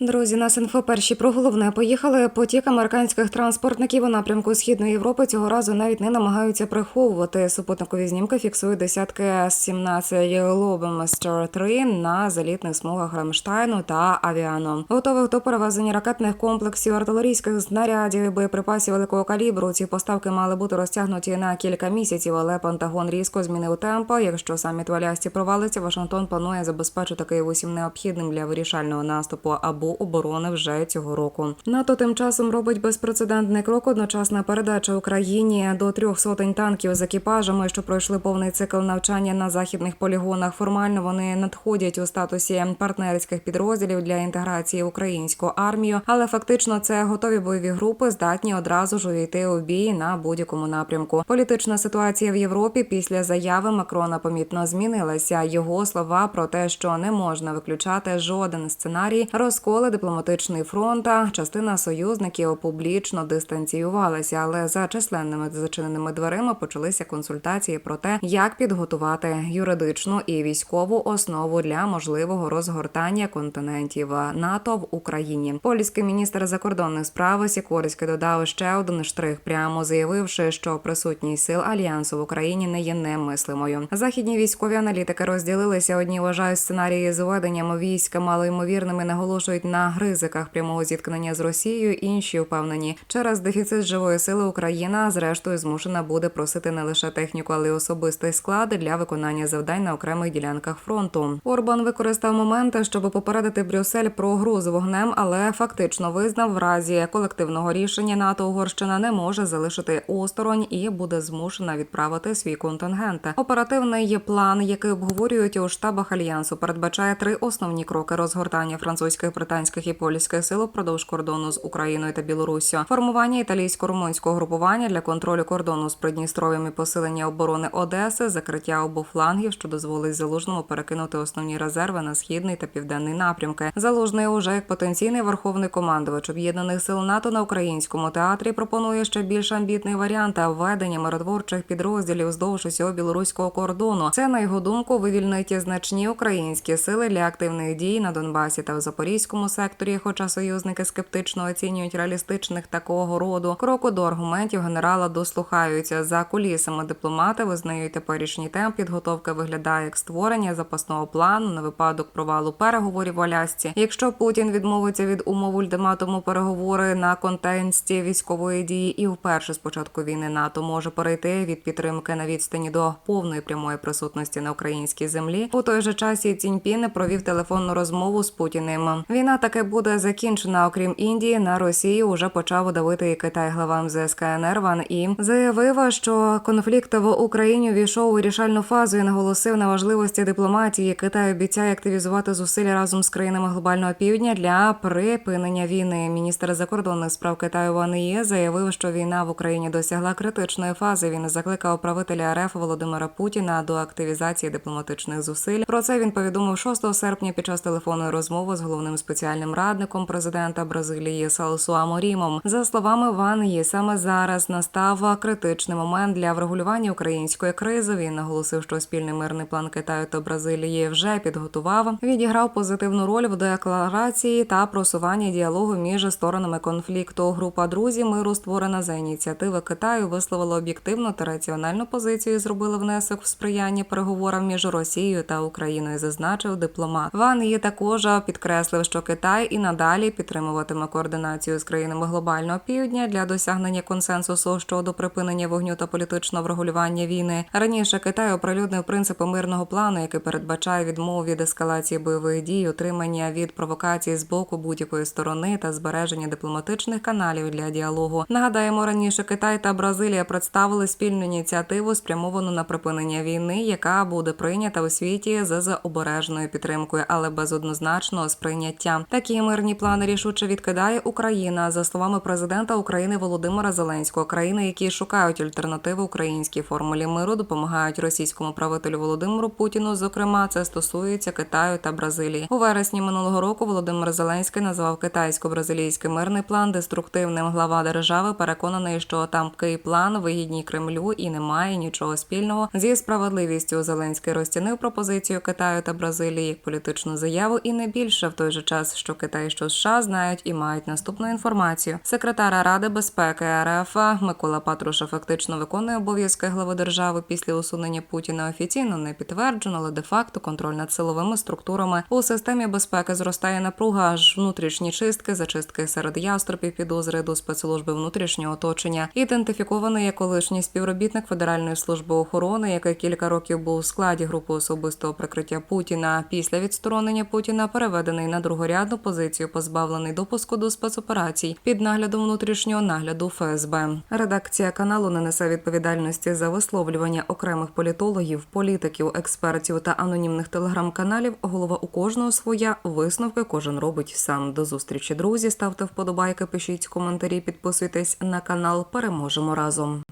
Друзі, нас інфо перші про головне поїхали. Потік американських транспортників у напрямку східної Європи цього разу навіть не намагаються приховувати. Супутникові знімки фіксують десятки С-17 Лобеместер 3 на залітних смугах Рамштайну та Авіано. Готових до перевезення ракетних комплексів, артилерійських знарядів і боєприпасів великого калібру. Ці поставки мали бути розтягнуті на кілька місяців, але Пентагон різко змінив темпо. Якщо саміт в провалиться, Вашингтон планує забезпечити Київ усім необхідним для вирішального наступу або оборони вже цього року. НАТО тим часом робить безпрецедентний крок. Одночасна передача Україні до трьох сотень танків з екіпажами, що пройшли повний цикл навчання на західних полігонах. Формально вони надходять у статусі партнерських підрозділів для інтеграції в українську армію, але фактично це готові бойові групи, здатні одразу ж увійти у бій на будь-якому напрямку. Політична ситуація в Європі після заяви Макрона помітно змінилася. Його слова про те, що не можна виключати жоден сценарій, розколи дипломатичний фронта. Частина союзників публічно дистанціювалася, але за численними зачиненими дверима почалися консультації про те, як підготувати юридичну і військову основу для можливого розгортання континентів НАТО в Україні. Польський міністр закордонних справ Сікорський додав ще один штрих, прямо заявивши, що присутність сил альянсу в Україні не є немислимою. Західні військові аналітики розділилися. Одні вважають сценарії з введенням війська малоймовірними, наголошують на ризиках прямого зіткнення з Росією. Інші впевнені, через дефіцит живої сили Україна зрештою змушена буде просити не лише техніку, але й особистий склад для виконання завдань на окремих ділянках фронту. Орбан використав моменти, щоб попередити Брюссель про гру вогнем, але фактично визнав в разі колективного рішення НАТО Угорщина не може залишити осторонь і буде змушена відправити свій контингент. Оперативний план, який обговорюють у штабах альянсу, передбачає три основні кроки розгортання французьких, британських і польських сил впродовж кордону з Україною та Білоруссю, формування італійсько-румунського групування для контролю кордону з Придністров'ям і посилення оборони Одеси, закриття обох флангів, що дозволить залужному перекинути основні резерви на східний та південний напрямки. Залужний уже як потенційний верховний командувач об'єднаних сил НАТО на українському театрі пропонує ще більш амбітний варіант введення миротворчих підрозділів здовж усього білоруського кордону. Це на його думку вивільнить значні українські сили для активних дій на Донбасі та в Запорізькому секторі. Хоча союзники скептично оцінюють реалістичних такого роду кроку до аргументів генерала дослухаються за кулісами. Дипломати визнають теперішній темп підготовки виглядає як створення запасного плану на випадок провалу переговорів в Алясці. Якщо Путін відмовиться від умов ультиматуму переговори на контексті військової дії, і вперше з початку війни НАТО може перейти від підтримки на відстані до повної прямої присутності на українській землі. У той же час Сі Ціньпін провів телефонну розмову з Путіним. Війна таки буде закінчена. Окрім Індії, на Росію вже почав давити і Китай. Глава МЗС КНР Ван І заявив, що конфлікт в Україні увійшов у вирішальну фазу і наголосив на важливості дипломатії. Китай обіцяє активізувати зусилля разом з країнами глобального півдня для припинення війни. Міністр закордонних справ Китаю Ван Є заявив, що війна в Україні досягла критичної фази. Він закликав правителя РФ Володимира Путіна до активізації дипломатичних зусиль. Про це він повідомив 6 серпня під час телефонної розмови з головним спеціальним радником президента Бразилії Салсу Аморімом. За словами Ван Є, саме зараз настав критичний момент для врегулювання української кризи. Він наголосив, що спільний мирний план Китаю та Бразилії вже підготував. Відіграв позитивну роль в декларації та просуванні діалогу між сторонами конфлікту. Група друзів миру створена за ініціативи Китаю, висловила об'єктивну та раціональну позицію. і Зробила внесок в сприяння переговорам між Росією та Україною. Зазначив дипломат. Ван є також підкреслив, що Китай і надалі підтримуватиме координацію з країнами глобального півдня для досягнення консенсусу щодо припинення вогню та політичного врегулювання війни. Раніше Китай оприлюднив принципи мирного плану, який передбачає відмову від ескалації бойових дій, утримання від провокацій з боку будь-якої сторони та збереження дипломатичних каналів для діалогу. Нагадаємо, раніше Китай та Бразилія представили спільну ініціативу, спрямовану на припинення війни, яка буде прийнята у світі з з обережною підтримкою, але без однозначного сприйняття. Такі мирні плани рішуче відкидає Україна за словами президента України Володимира Зеленського. Країни, які шукають альтернативи українській формулі миру, допомагають російському правителю Володимиру Путіну. Зокрема, це стосується Китаю та Бразилії. У вересні минулого року Володимир Зеленський назвав китайсько-бразилійський мирний план деструктивним. Глава держави переконаний, що тамкий план вигідній Кремлю і немає нічого спільного зі справедливістю. Зеленський розцінив пропозицію Китаю та Бразилії як політичну заяву і не більше в той же час ЄС, що Китай, що США знають і мають наступну інформацію. Секретар Ради безпеки РФ Микола Патруша фактично виконує обов'язки глави держави після усунення Путіна. Офіційно не підтверджено, але де-факто контроль над силовими структурами у системі безпеки зростає напруга. Аж внутрішні чистки, зачистки серед яструбів підозри до спецслужби внутрішнього оточення. Ідентифікований як колишній співробітник Федеральної служби охорони, який кілька років був у складі групи особистого прикриття Путіна. Після відсторонення Путіна переведений на другорядну позицію, позбавлений допуску до спецоперацій під наглядом внутрішнього нагляду ФСБ. Редакція каналу не несе відповідальності за висловлювання окремих політологів, політиків, експертів та анонімних телеграм-каналів. Голова у кожного своя висновки кожен робить сам. До зустрічі, друзі. Ставте вподобайки, пишіть коментарі, підписуйтесь на канал. Переможемо разом.